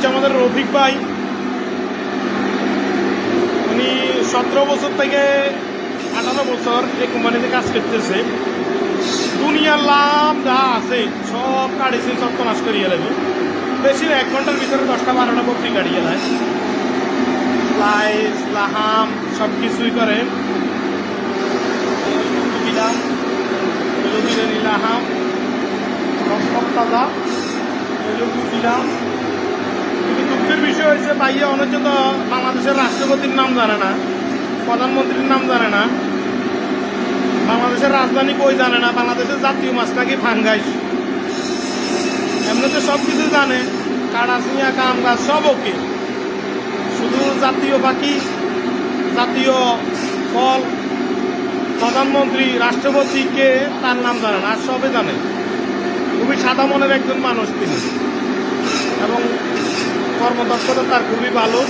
হচ্ছে আমাদের রফিক ভাই। উনি সতেরো বছর থেকে আঠারো বছর এই কোম্পানিতে কাজ করতেছে। দুনিয়ার লাভ যা আছে, সব কাটিছে সব তো নষ্ট করিয়ে লাগবে বেশি এক ঘণ্টার ভিতরে দশটা বারোটা বকরি কাটিয়ে দেয়। স্লাইস, লাহাম, সব কিছুই করে। দিলাম লাহাম সব তাজা দিলাম হয়েছে পাইয়া অনেকে তো বাংলাদেশের রাষ্ট্রপতির নাম জানে না, প্রধানমন্ত্রীর নাম জানে না। বাংলাদেশের রাজধানী কই জানে না, বাংলাদেশের জাতীয় মাছ নাকি ফাঙ্গাইস এমনিতে সব কিছু জানে কাড়াচিয়া কাম গাছ সব ওকে। শুধু জাতীয় পাখি, জাতীয় ফল, প্রধানমন্ত্রী রাষ্ট্রপতিকে তার নাম জানে না, আর সবে জানে। খুবই সাদা মনের একজন মানুষ তিনি। কর্মদক্ষতা তার খুবই ভালো।